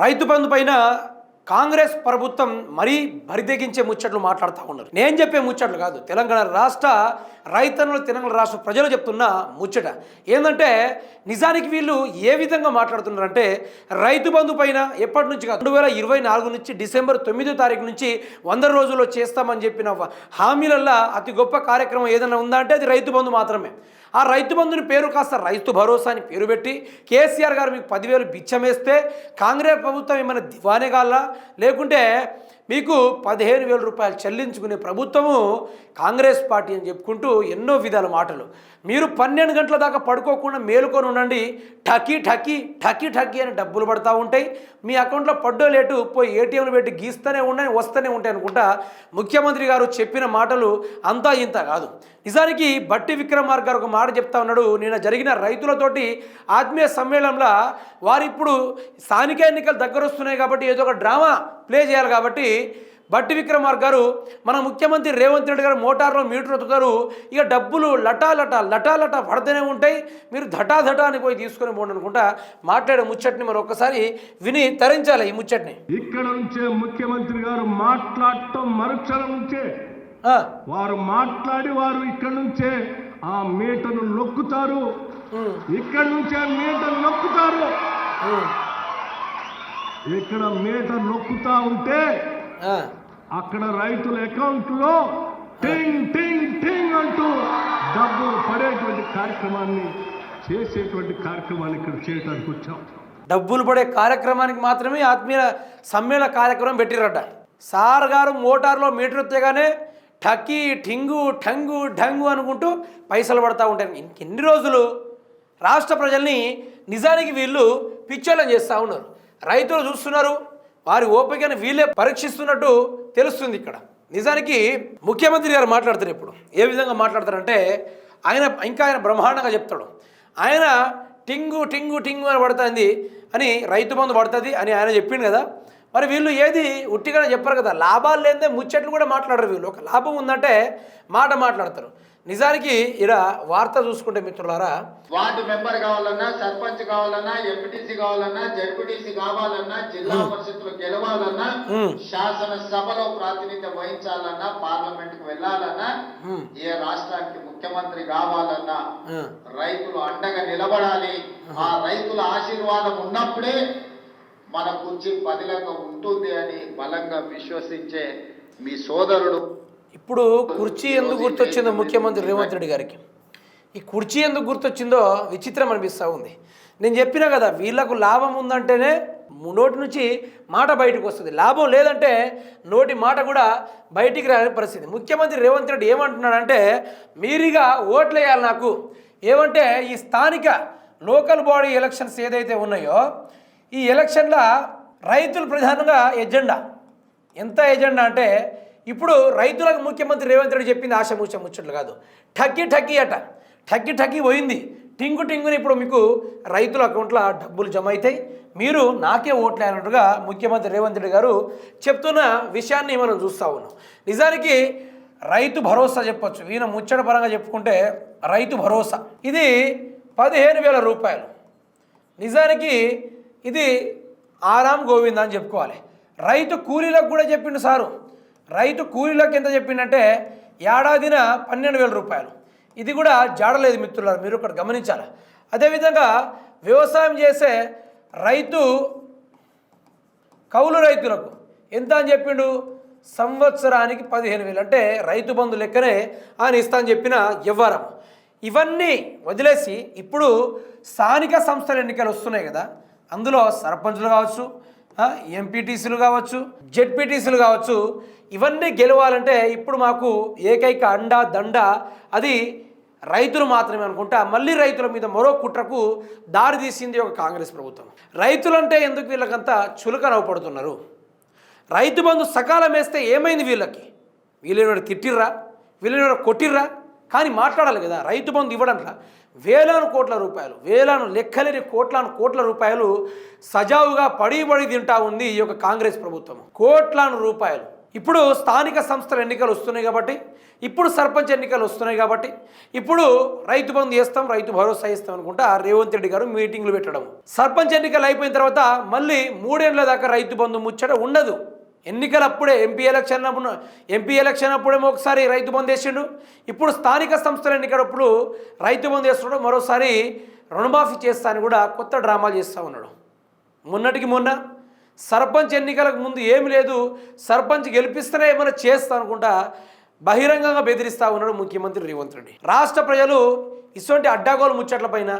రైతు బంధు పైన కాంగ్రెస్ ప్రభుత్వం మరీ బరిదెగించే ముచ్చట్లు మాట్లాడుతూ ఉన్నారు. నేను చెప్పే ముచ్చట్లు కాదు. తెలంగాణ రాష్ట్ర రైతన్నులు తెలంగాణ రాష్ట్ర ప్రజలు చెప్తున్న ముచ్చట. ఏంటంటే నిజానికి వీళ్ళు ఏ విధంగా మాట్లాడుతున్నారంటే రైతు బంధు పైన ఎప్పటి నుంచి రెండు వేల ఇరవై నాలుగు నుంచి డిసెంబర్ తొమ్మిదో తారీఖు నుంచి వంద రోజుల్లో చేస్తామని చెప్పిన హామీలల్లా అతి గొప్ప కార్యక్రమం ఏదైనా ఉందా అంటే అది రైతు బంధు మాత్రమే. ఆ రైతు బంధుని పేరు కాస్త రైతు భరోసా అని పేరు పెట్టి కేసీఆర్ గారు మీకు పదివేలు బిచ్చమేస్తే కాంగ్రెస్ ప్రభుత్వం ఏమైనా దివానేగాల లేకుంటే మీకు పదిహేను వేల రూపాయలు చెల్లించుకునే ప్రభుత్వము కాంగ్రెస్ పార్టీ అని చెప్పుకుంటూ ఎన్నో విధాల మాటలు. మీరు పన్నెండు గంటల దాకా పడుకోకుండా మేలుకొని ఉండండి. ఠకీ ఠకీ ఠకీ ఠకీ అని డబ్బులు పడతా ఉంటాయి. మీ అకౌంట్లో పడ్డో లేటు పోయి ఏటీఎంలు పెట్టి గీస్తూనే ఉన్నాయి వస్తూనే ఉంటాయి అనుకుంటా ముఖ్యమంత్రి గారు చెప్పిన మాటలు అంతా ఇంత కాదు. నిజానికి బట్టి విక్రమార్ గారు ఒక మాట చెప్తా ఉన్నాడు. నిన్న జరిగిన రైతులతోటి ఆత్మీయ సమ్మేళనంలో వారిప్పుడు స్థానిక ఎన్నికలు దగ్గర వస్తున్నాయి కాబట్టి ఏదో ఒక డ్రామా ప్లే చేయాలి కాబట్టి బట్టి విక్రమార్క గారు మన ముఖ్యమంత్రి రేవంత్ రెడ్డి గారు మోటార్లో మీటర్ ఎత్తుతారు ఇక డబ్బులు లటా లటా లటా లటా పడితేనే ఉంటాయి. మీరు ధటా అని పోయి తీసుకొని పోండి అనుకుంటా మాట్లాడే ముచ్చట్ని మరి ఒక్కసారి విని తరించాలి ఈ ముచ్చట్ని. ఇక్కడ నుంచే ముఖ్యమంత్రి గారు మాట్లాడటం మరుక్షణం నుంచే. వారు మాట్లాడి వారు ఇక్కడ నుంచే ఆ మీటను నొక్కుతారు. ఇక్కడ నుంచే మీటర్ నొక్కుతారు. ఇక్కడ మీటర్ నొక్కుతా ఉంటే అక్కడ రైతుల అకౌంట్లో టింగ్ టింగ్ టింగ్ అంటూ డబ్బు పడేటువంటి కార్యక్రమాన్ని చేసేటువంటి కార్యక్రమాన్ని ఇక్కడ చేయడానికి వచ్చాం. డబ్బులు పడే కార్యక్రమానికి మాత్రమే ఆత్మీయ సమ్మేళన కార్యక్రమం పెట్టిరట సార్ గారు మోటార్లో మీటర్ ఎత్తగానే ఠక్కి ఠింగు ఠంగు ఢంగు అనుకుంటూ పైసలు పడతా ఉంటాయి ఇంకెన్ని రోజులు రాష్ట్ర ప్రజల్ని నిజానికి వీళ్ళు పిచ్చోళ్ళని చేస్తూ ఉన్నారు. రైతులు చూస్తున్నారు. వారి ఓపికను వీళ్ళే పరీక్షిస్తున్నట్టు తెలుస్తుంది ఇక్కడ. నిజానికి ముఖ్యమంత్రి గారు మాట్లాడతారు ఇప్పుడు ఏ విధంగా మాట్లాడతారంటే ఆయన ఇంకా ఆయన బ్రహ్మాండంగా చెప్తాడు. ఆయన టింగు టింగు టింగు అని పడుతుంది అని రైతు బంధు పడుతుంది అని ఆయన చెప్పిండు కదా. మరి వీళ్ళు ఏది ఉట్టిగానే చెప్పారు కదా. లాభాలు లేదే ముచ్చట్లు కూడా మాట్లాడరు వీళ్ళు. ఒక లాభం ఉందంటే మాట మాట్లాడతారు. నిజానికి ఇక్కడ వార్త చూసుకుంటే మిత్రులారా వార్డు మెంబర్ కావాలన్నా సర్పంచ్ కావాలన్నా ఎంపీటీసీ కావాలన్నా జడ్పీటీసీ కావాలన్నా జిల్లా పరిషత్లు గెలవాలన్నా. శాసన సభలో ప్రాతినిధ్యం వహించాలన్నా పార్లమెంట్కు వెళ్ళాలన్నా. ఏ రాష్ట్రానికి ముఖ్యమంత్రి కావాలన్నా రైతులు అండగా నిలబడాలి ఆ రైతుల ఆశీర్వాదం ఉన్నప్పుడే మన కుర్చీ పదిలంగా ఉంటుంది అని బలంగా విశ్వసించే మీ సోదరుడు ఇప్పుడు కుర్చీ ఎందుకు గుర్తొచ్చిందో ముఖ్యమంత్రి రేవంత్ రెడ్డి గారికి. ఈ కుర్చీ ఎందుకు గుర్తొచ్చిందో విచిత్రం అనిపిస్తూ ఉంది. నేను చెప్పినా కదా వీళ్ళకు లాభం ఉందంటేనే నోటి నుంచి మాట బయటకు వస్తుంది. లాభం లేదంటే నోటి మాట కూడా బయటికి రాని పరిస్థితి. ముఖ్యమంత్రి రేవంత్ రెడ్డి ఏమంటున్నాడంటే మీరిగా ఓట్లు వేయాలి నాకు. ఏమంటే ఈ స్థానిక లోకల్ బాడీ ఎలక్షన్స్ ఏదైతే ఉన్నాయో ఈ ఎలక్షన్ల రైతులు ప్రధానంగా ఎజెండా. ఎంత ఎజెండా అంటే ఇప్పుడు రైతులకు ముఖ్యమంత్రి రేవంత్ రెడ్డి చెప్పింది ఆశమూచ ముచ్చట్లు కాదు. ఠక్కి ఠక్కి అట. ఠక్కి ఠక్కి పోయింది. టింగు టింగుని ఇప్పుడు మీకు రైతుల అకౌంట్లో డబ్బులు జమ అవుతాయి మీరు నాకే ఓట్లు అన్నట్టుగా ముఖ్యమంత్రి రేవంత్ రెడ్డి గారు చెప్తున్న విషయాన్ని మనం చూస్తూ ఉన్నాం. నిజానికి రైతు భరోసా చెప్పొచ్చు. ఈయన ముచ్చట పరంగా చెప్పుకుంటే రైతు భరోసా. ఇది పదిహేను వేల రూపాయలు. నిజానికి ఇది ఆరాం గోవింద అని చెప్పుకోవాలి. రైతు కూలీలకు కూడా చెప్పిండు సారు. రైతు కూలీలకు ఎంత చెప్పిందంటే ఏడాదిన పన్నెండు వేల రూపాయలు. ఇది కూడా జాడలేదు మిత్రులారు మీరు ఇక్కడ గమనించాలి? అదేవిధంగా వ్యవసాయం చేసే రైతు కౌలు రైతులకు ఎంత అని చెప్పిండు? సంవత్సరానికి పదిహేను వేలు. అంటే రైతు బంధు లెక్కనే ఆయన ఇస్తా అని చెప్పిన ఇవ్వరం ఇవన్నీ వదిలేసి ఇప్పుడు స్థానిక సంస్థల ఎన్నికలు వస్తున్నాయి కదా. అందులో సర్పంచులు కావచ్చు ఎంపీటీసీలు కావచ్చు జెడ్పీటీసీలు కావచ్చు ఇవన్నీ గెలవాలంటే ఇప్పుడు మాకు ఏకైక అండ దండ అది రైతులు మాత్రమే అనుకుంటా. మళ్ళీ రైతుల మీద మరో కుట్రకు దారి తీసింది ఒక కాంగ్రెస్ ప్రభుత్వం. రైతులంటే ఎందుకు వీళ్ళకంతా చులక నవ్వుపడుతున్నారు రైతు బంధు సకాలం వేస్తే ఏమైంది వీళ్ళకి? వీళ్ళని తిట్టిర్రా? వీళ్ళని కొట్టిర్రా? కానీ మాట్లాడాలి కదా రైతు బంధు ఇవ్వడంలా వేలాను కోట్ల రూపాయలు వేలాను లెక్కలేని కోట్లాను కోట్ల రూపాయలు సజావుగా పడి పడి తింటా ఉంది ఈ యొక్క కాంగ్రెస్ ప్రభుత్వం. కోట్లాను రూపాయలు. ఇప్పుడు స్థానిక సంస్థల ఎన్నికలు వస్తున్నాయి కాబట్టి ఇప్పుడు సర్పంచ్ ఎన్నికలు వస్తున్నాయి కాబట్టి ఇప్పుడు రైతు బంధు చేస్తాం రైతు భరోసా ఇస్తాం అనుకుంటా రేవంత్ రెడ్డి గారు మీటింగ్లు పెట్టడం సర్పంచ్ ఎన్నికలు అయిపోయిన తర్వాత మళ్ళీ మూడేళ్ళ దాకా రైతు బంధు ముచ్చట ఉండదు. ఎన్నికలప్పుడే ఎంపీ ఎలక్షన్ అప్పుడు ఎంపీ ఎలక్షన్ అప్పుడేమో ఒకసారి రైతు బంద్ వేసిండు. ఇప్పుడు స్థానిక సంస్థల ఎన్నికలప్పుడు రైతు బంద్ వేస్తున్నాడు. మరోసారి రుణమాఫీ చేస్తా అని కూడా కొత్త డ్రామాలు చేస్తూ ఉన్నాడు. మొన్నటికి మొన్న సర్పంచ్ ఎన్నికలకు ముందు ఏమి లేదు. సర్పంచ్ గెలిపిస్తేనే ఏమైనా చేస్తా అనుకుంటా బహిరంగంగా బెదిరిస్తూ ఉన్నాడు ముఖ్యమంత్రి రేవంత్ రెడ్డి. రాష్ట్ర ప్రజలు ఇటువంటి అడ్డాగోలు ముచ్చట్లపైన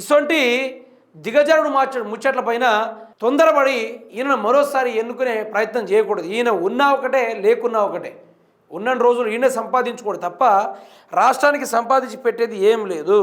ఇటువంటి దిగజారుడు మార్చ ముచ్చట్లపైన తొందరపడి ఈయన మరోసారి ఎన్నుకునే ప్రయత్నం చేయకూడదు. ఈయన ఉన్నా ఒకటే లేకున్నా ఒకటే. ఉన్న రోజులు ఈయన సంపాదించుకోడు తప్ప రాష్ట్రానికి సంపాదించి పెట్టేది ఏం లేదు.